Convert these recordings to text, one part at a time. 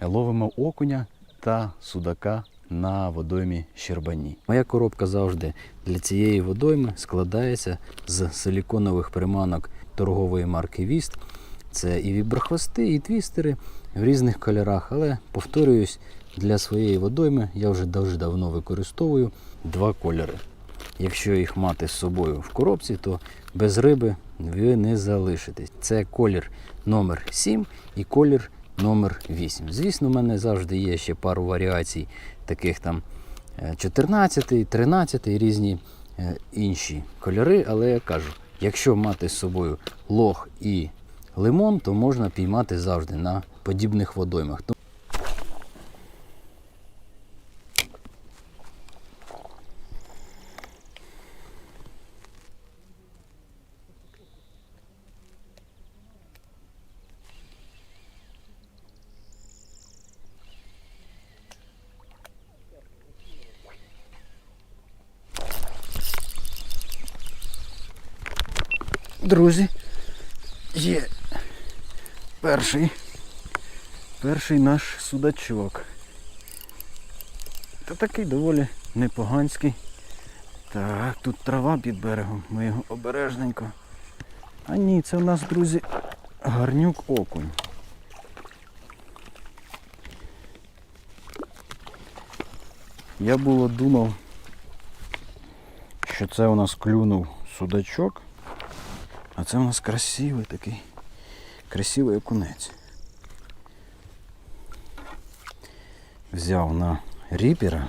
ловимо окуня та судака на водоймі Щербані. Моя коробка завжди для цієї водойми складається з силіконових приманок торгової марки Віст. Це і віброхвости, і твістери в різних кольорах. Але повторююсь, для своєї водойми я вже дуже давно використовую два кольори. Якщо їх мати з собою в коробці, то без риби ви не залишитесь. Це колір номер 7 і колір номер 8. Звісно, в мене завжди є ще пару варіацій, таких там е, 14, 13 і різні е, інші кольори. Але я кажу, якщо мати з собою лох і лимон, то можна піймати завжди на подібних водоймах. Друзі, є перший, перший наш судачок. Та такий доволі непоганський. Так, тут трава під берегом, ми його обережненько. А ні, це в нас, друзі, гарнюк окунь. Я було думав, що це у нас клюнув судачок. А це у нас красивий такий, красивий окунець. Взяв на ріпера.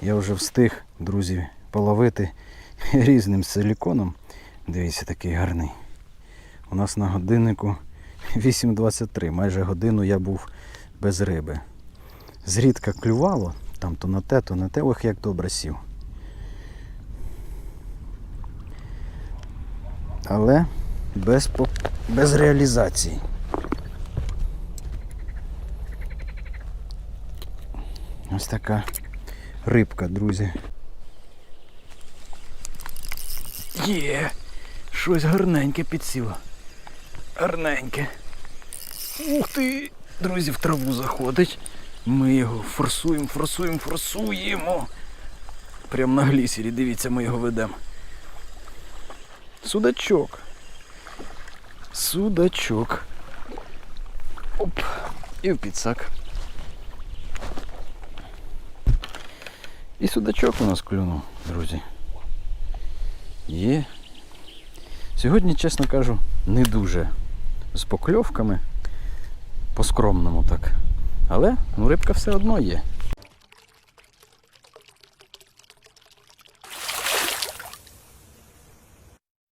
Я вже встиг, друзі, половити різним силіконом. Дивіться, такий гарний. У нас на годиннику 8.23. Майже годину я був без риби. Зрідка клювало, там то на те, то на те, ох як добре сів. Але без, без реалізації. Ось така рибка, друзі. Є, щось гарненьке підсіло. Гарненьке. Ух ти! Друзі, в траву заходить. Ми його форсуємо, форсуємо, форсуємо. Прям на глісері, дивіться, ми його ведемо. Судачок. Судачок. Оп. І в підсак. І судачок у нас клюнув, друзі. Є. Сьогодні, чесно кажу, не дуже з покльовками. По-скромному так. Але ну, рибка все одно є.